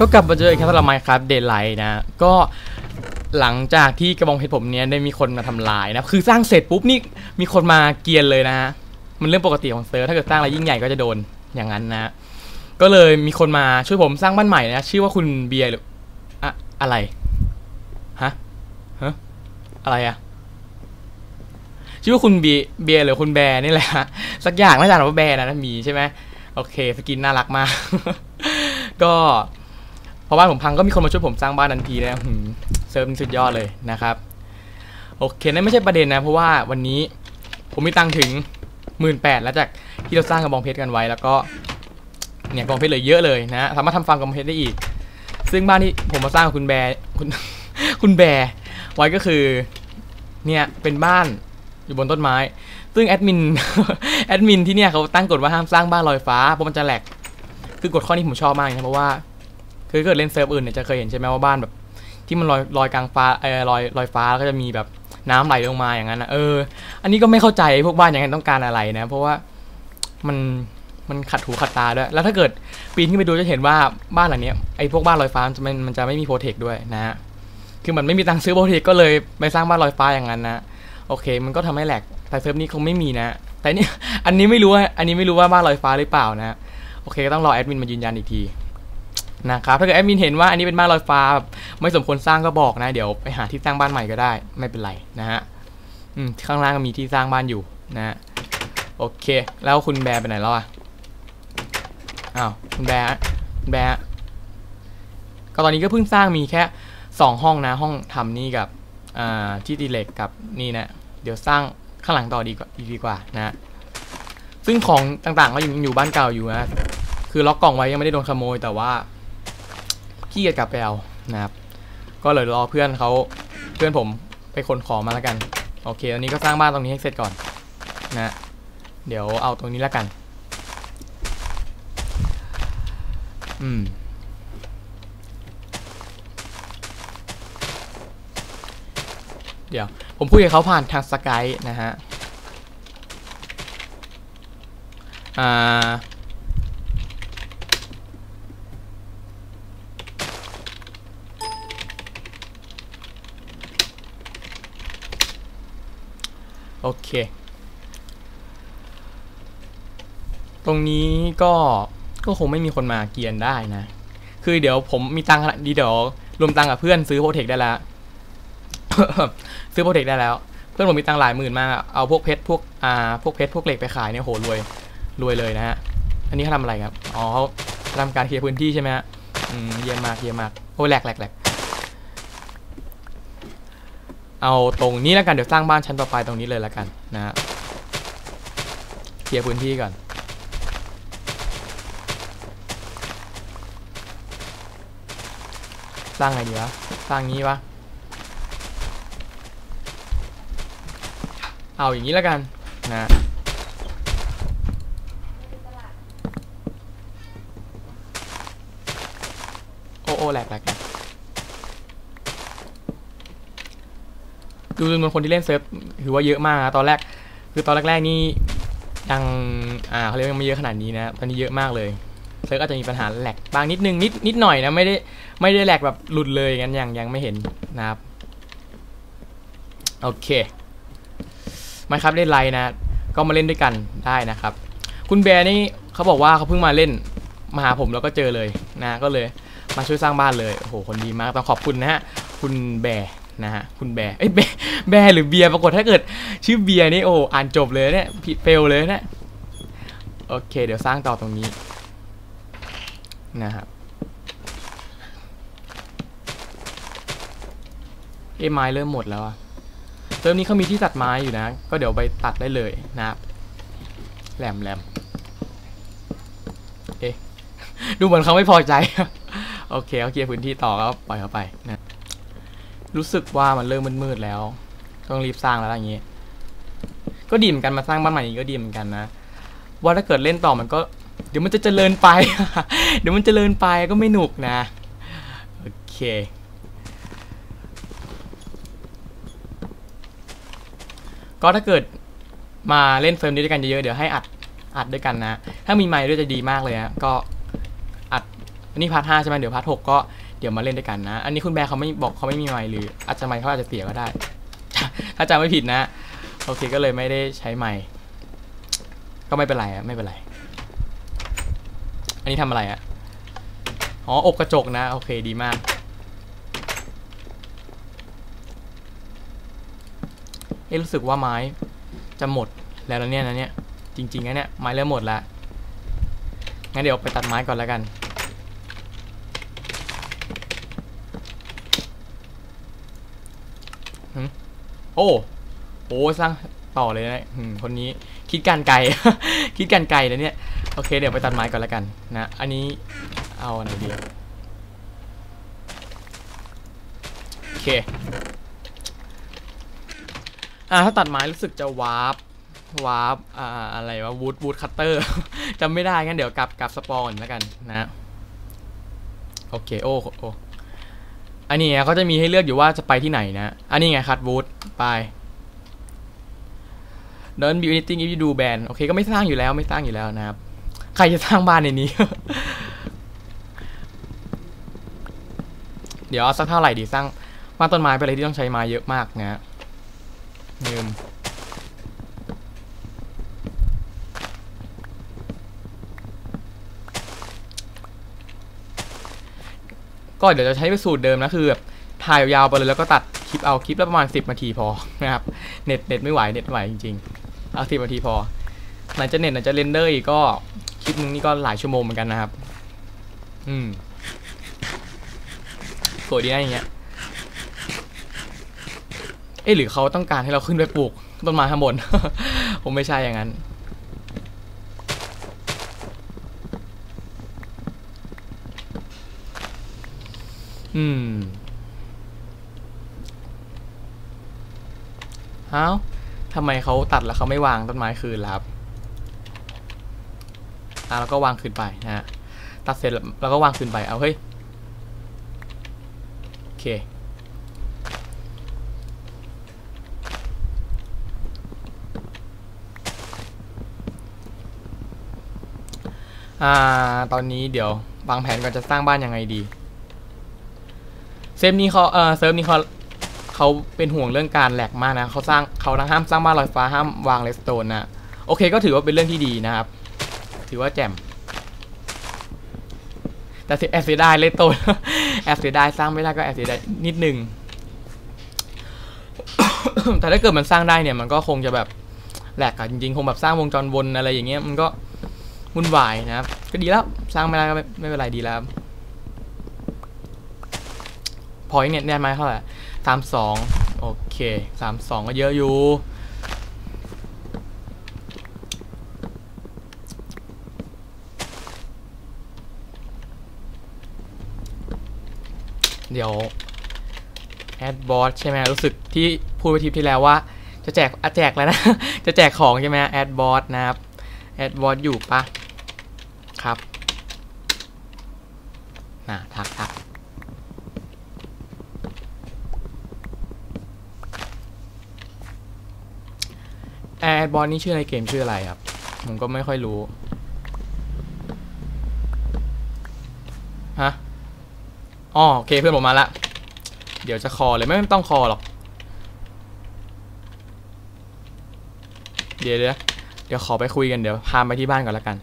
ก็กลับมาเจออีกครั้งสำหรับไมค์ครับเดย์ไลท์นะก็หลังจากที่กระบองเพชรผมเนี้ยได้มีคนมาทำลายนะคือสร้างเสร็จปุ๊บนี่มีคนมาเกียนเลยนะมันเรื่องปกติของเซิร์ฟถ้าเกิดสร้างอะไรยิ่งใหญ่ก็จะโดนอย่างนั้นนะ ก็เลยมีคนมาช่วยผมสร้างบ้านใหม่นะชื่อว่าคุณเบียร์หรืออะอะไรฮะฮะอะไรอะชื่อว่าคุณเบียร์เบียร์หรือคุณแบร์นี่แหละสักอย่างน่าจะอ่านว่าแบร์นะมีใช่ไหมโอเคสกินน่ารักมากก็ พอบ้านผมพังก็มีคนมาช่วยผมสร้างบ้านทันทีนะหืมเซิร์ฟสุดยอดเลยนะครับ โอเคนั่นไม่ใช่ประเด็นนะ เพราะว่าวันนี้ผมมีตังถึงหมื่นแปดแล้วจากที่เราสร้างกระบองเพชรกันไว้ แล้วก็เนี่ยกระบองเพชรเลยเยอะเลยนะสามารถทำฟาร์มกระบองเพชรได้อีก ซึ่งบ้านที่ผมมาสร้างกับคุณแบร์คุณคุณแบร์ไว้ก็คือเนี่ยเป็นบ้านอยู่บนต้นไม้ ซึ่งแอดมินแอดมินที่เนี่ยเขาตั้งกฎว่าห้ามสร้างบ้านลอยฟ้าเพราะมันจะแหลกคือกฎข้อนี้ผมชอบมากนะเพราะว่า คือเกิดเล่นเซิร์ฟอื่นเนี่ยจะเคยเห็นใช่ไหมว่าบ้านแบบ ที่มันลอยลอยกลางฟ้าเออลอยลอยฟ้าแล้วก็จะมีแบบน้ำไหลลงมาอย่างนั้นนะเออ อันนี้ก็ไม่เข้าใจพวกบ้านอย่างนั้นต้องการอะไรนะ เพราะว่ามันมันขัดหูขัดตาด้วย แล้วถ้าเกิดปีนขึ้นไปดูจะเห็นว่าบ้านหลังเนี้ยไอ้พวกบ้านลอยฟ้ามันจะมันมันจะไม่มีโปรเทคด้วยนะฮะคือมันไม่มีตังค์ซื้อโปรเทคก็เลยไปสร้างบ้านลอยฟ้าอย่างนั้นนะโอเค มันก็ทำให้แหลกแต่เซิร์ฟนี้คงไม่มีนะ แต่นี่อันนี้ไม่รู้ว่าอันนี้ไม่รู้ว่าบ้านลอยฟ้าหรือเปล่านะโอเคก็ต้องรอแอดมินมายืนยันอีกที นะครับถ้าเกิดแอดมินเห็นว่าอันนี้เป็นบ้านลอยฟ้าไม่สมควรสร้างก็บอกนะ เดี๋ยวไปหาที่สร้างบ้านใหม่ก็ได้ ไม่เป็นไรนะฮะอืมข้างล่างก็มีที่สร้างบ้านอยู่นะโอเค แล้วคุณแบร์ไปไหนแล้วอะอ้าวคุณแบร์คุณแบร์ก็ตอนนี้ก็เพิ่งสร้างมีแค่สองห้องนะ ห้องทำนี่กับอ่าที่ตีเล็กกับนี่นะ เดี๋ยวสร้างข้างหลังต่อดีกว่าดีกว่านะซึ่งของต่างๆก็ยังอยู่บ้านเก่าอยู่นะคือล็อกกล่องไว้ยังไม่ได้โดนขโมยแต่ว่า ขี้เกียจกลับไปเอานะครับ ก็เลยรอเพื่อนเขาเพื่อนผมไปขนของมาแล้วกัน โอเคตอนนี้ก็สร้างบ้านตรงนี้ให้เสร็จก่อนนะเดี๋ยวเอาตรงนี้แล้วกัน อืมเดี๋ยว ผมคุยกับเขาผ่านทางสกายนะฮะ อ่า โอเค ตรงนี้ก็ก็คงไม่มีคนมาเกียนได้นะ คือเดี๋ยวผมมีตังค์ดีเดี๋ยวรวมตังค์กับเพื่อนซื้อโปรเทคได้แล้ว ซื้อโปรเทคได้แล้ว เพื่อนผมมีตังค์หลายหมื่นมาก เอาพวกเพชรพวกอ่าพวกเพชรพวกเหล็กไปขายเนี่ยโหรวยรวยเลยนะฮะ อันนี้เขาทำอะไรครับ อ๋อเขาทำการเคลียร์พื้นที่ใช่ไหมฮะ อืมเยี่ยมมากเยี่ยมมาก โอ้แหลกแหลกแหลก เอาตรงนี้แล้วกันเดี๋ยวสร้างบ้านชั้นต่อไปตรงนี้เลยแล้วกันนะฮะเคลียร์พื้นที่ก่อน สร้างไงดีวะสร้างงี้วะเอาอย่างนี้แล้วกันนะโอ้โอ้แหลกแหลก แหลกดูจำนวนคนที่เล่นเซิร์ฟถือว่าเยอะมากนะตอนแรก คือตอนแรกๆนี่ยังอ่าเขาเรียกว่ายังไม่เยอะขนาดนี้นะตอนนี้เยอะมากเลยเซิร์ฟอาจจะมีปัญหาแหลกบางนิดนึงนิดนิดหน่อยนะไม่ได้ไม่ได้แหลกแบบหลุดเลยงั้นยังยังไม่เห็นนะครับโอเคมาครับเล่นไลน์นะ ก็มาเล่นด้วยกันได้นะครับ คุณแบร์นี่เขาบอกว่าเขาเพิ่งมาเล่นมาหาผมแล้วก็เจอเลยนะก็เลยมาช่วยสร้างบ้านเลยโอ้โหคนดีมากต้องขอบคุณนะฮะคุณแบร์ นะฮะคุณแบร์เอ้ยแบร์แบร์หรือเบียร์ปรากฏถ้าเกิด ชื่อเบียร์นี่โอ้อ่านจบเลยเนี่ยผิดเฟลเลยเนี่ยโอเค เดี๋ยวสร้างต่อตรงนี้นะครับเอ้ไม้เริ่มหมดแล้วอะเติมนี้เขามีที่ตัดไม้อยู่นะ ก็เดี๋ยวไปตัดได้เลยนะครับแหลมแหลมเอ๊ะดูเหมือนเขาไม่พอใจ โอเคเขาเคลียร์พื้นที่ต่อก็ปล่อยเขาไปนะ รู้สึกว่ามันเริ่มมืดๆแล้ว ต้องรีบสร้างแล้วอย่างงี้ ก็ดีเหมือนกันมาสร้างบ้านใหม่อย่างงี้ก็ดีเหมือนกันนะ ว่าถ้าเกิดเล่นต่อมันก็ เดี๋ยวมันจะเจริญไป เดี๋ยวมันเจริญไปก็ไม่หนุกนะ โอเคก็ถ้าเกิดมาเล่นเฟิร์มนี้ด้วยกันเยอะๆเดี๋ยวให้อัดอัดด้วยกันนะ ถ้ามีไมค์ด้วยจะดีมากเลยนะก็อัดนนี้พาร์ทห้าใช่ไหมเดี๋ยวพาร์ทหกก็ เดี๋ยวมาเล่นด้วยกันนะ อันนี้คุณแบร์เขาไม่บอกเขาไม่มีไมค์หรือ อาจจะไมค์เขาอาจจะเสียก็ได้ ถ้าจำไม่ผิดนะ โอเคก็เลยไม่ได้ใช้ไมค์ก็ไม่เป็นไรอะไม่เป็นไร อันนี้ทำอะไรอะอ๋อ อบกระจกนะ โอเคดีมาก เอ๊ะรู้สึกว่าไม้จะหมดแล้วเนี่ยนะเนี่ย จริงๆนะเนี่ย ไม้เริ่มหมดแล้วงั้นเดี๋ยวไปตัดไม้ก่อนแล้วกัน หึ โอ้โอ้สร้างต่อเลยนะคนนี้คิดการไกล คิดการไกลเลยเนี่ย โอเค เดี๋ยวไปตัดไม้ก่อนแล้วกันนะ อันนี้เอาไหนดีโอเค อ่าถ้าตัดไม้รู้สึกจะวาร์ปวาร์ปอ่าอะไรวะวูดวูดคัตเตอร์จำไม่ได้งั้นเดี๋ยวกลับกลับสปอนแล้วกันนะ โอเค โอ้โอ้ อันนี้เขาจะมีให้เลือกอยู่ว่าจะไปที่ไหนนะ อันนี้ไงคัตวูดไป Don't build anything if you do ban โอเคก็ไม่สร้างอยู่แล้วไม่สร้างอยู่แล้วนะครับ ใครจะสร้างบ้านในนี้ เดี๋ยวเอาสักเท่าไหร่ดีสร้างบ้านต้นไม้ไปเลยที่ต้องใช้ไม้เยอะมากนะลืม ก็เดี๋ยวจะใช้ไปสูตรเดิมนะคือแบบถ่ายยาวไปเลยแล้วก็ตัดคลิปเอาคลิปละประมาณ 10นาทีพอนะครับเน็ตเน็ตไม่ไหวเน็ตไหวจริงๆเอา10นาทีพอไหนจะเน็ตไหนจะเรนเดอร์อีกก็คลิปนึงนี่ก็หลายชั่วโมงเหมือนกันนะครับ อืมสวยดีนะอย่างเงี้ยเอ๊ะหรือเขาต้องการให้เราขึ้นไปปลูกต้นไม้ข้างบน ผมไม่ใช่อย่างนั้น อืมเอ้าทำไมเขาตัดแล้วเขาไม่วางต้นไม้คืนล่ะครับอะแล้วก็วางคืนไปนะฮะตัดเสร็จแล้วก็วางคืนไปเอาเฮ้ยโอเคอ่าตอนนี้เดี๋ยววางแผนก่อนจะสร้างบ้านยังไงดี เซฟนี้เขาเออเซิร์ฟนี้เขาเขาเป็นห่วงเรื่องการแหลกมากนะเขาสร้างเขาทั้งห้ามสร้างบ้านลอยฟ้าห้ามวางเลสโตนนะโอเคก็ถือว่าเป็นเรื่องที่ดีนะครับ ถือว่าแจ่มแต่แอสเซได้เลสโตนแอสเซได้สร้างไม่ได้ก็แอสเซได้นิดนึงแต่ถ้าเกิดมันสร้างได้เนี่ยมันก็คงจะแบบแหลกอะจริงๆ คงแบบสร้างวงจรวนอะไรอย่างเงี้ยมันก็วุ่นวายนะครับ ก็ดีแล้วสร้างไม่ได้ก็ไม่ไม่เป็นไรดีแล้ว อยังเนี่ยได้ไหมเท่าไหร่สามสองโอเคสามสองก็เยอะอยู่เดี๋ยวแอดบอสใช่ไหมรู้สึกที่พูดไปทิปที่แล้วว่า จะแจกอะแจกแล้วนะ จะแจกของใช่ไหมแอดบอสนะครับแอดบอสอยู่ปะครับ น่ะ ทักทัก แอดบอสนี่ชื่อในเกมชื่ออะไรครับ ผมก็ไม่ค่อยรู้ ฮะอ๋อโอเคเพื่อนผมมาละ เดี๋ยวจะคอเลยไม่ต้องคอหรอก เดี๋ยวเดี๋ยวเดี๋ยวขอไปคุยกันเดี๋ยวพาไปที่บ้านก่อนละกัน